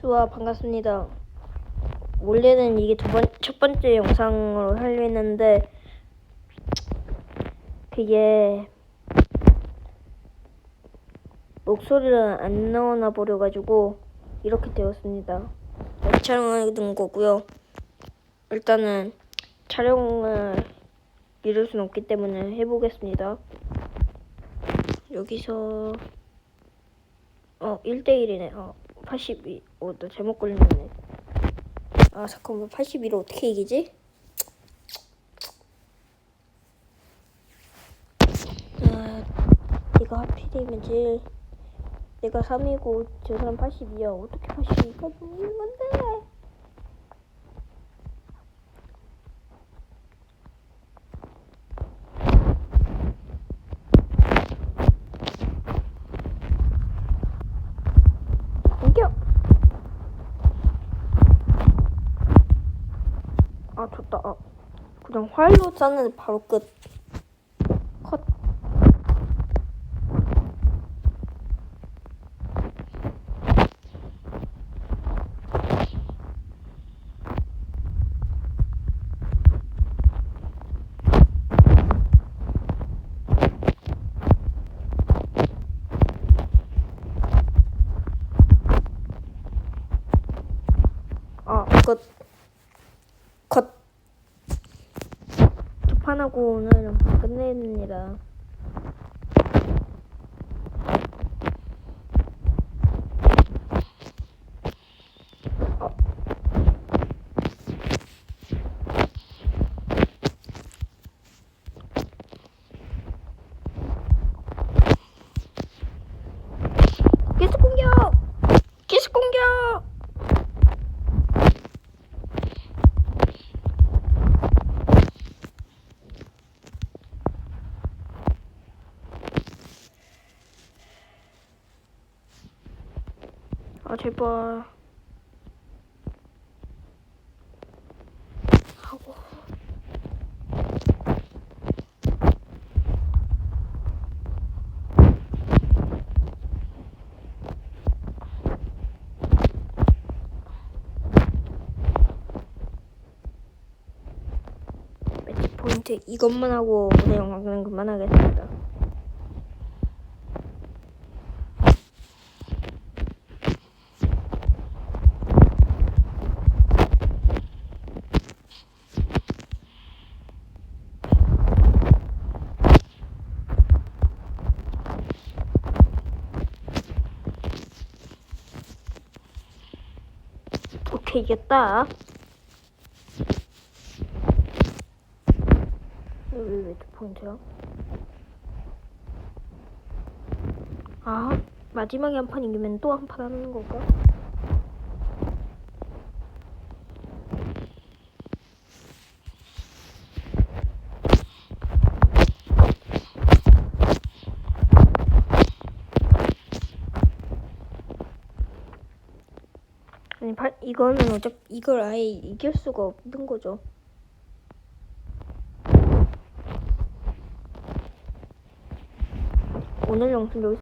수아 반갑습니다. 원래는 이게 두 번, 첫 번째 영상으로 하려 했는데 그게 목소리를 안 나오나 버려가지고 이렇게 되었습니다. 촬영하는 거고요. 일단은 촬영을 미룰 수는 없기 때문에 해보겠습니다. 여기서 어 1대1이네. 어 82. 어, 나 잘못 걸렸네. 아 잠깐만 82를 어떻게 이기지? 아 이거 하필이면 제일 내가 3이고 저 사람 82야. 어떻게 82가 보이는 건데? 공격! 아 좋다. 아, 그냥 활로 쐈는데 바로 끝. 아, 끝. 컷. 두 판하고 오늘은 끝냅니다. 아 제발 하고 매치 포인트 이것만 하고 오늘 영상은 그만하겠습니다. 이겼다. 여기 매치 포인트야? 아 마지막에 한 판 이기면 또 한 판 하는 건가? 아니 바, 이거는 어차피 이걸 아예 이길 수가 없는 거죠. 오늘 영상 여기서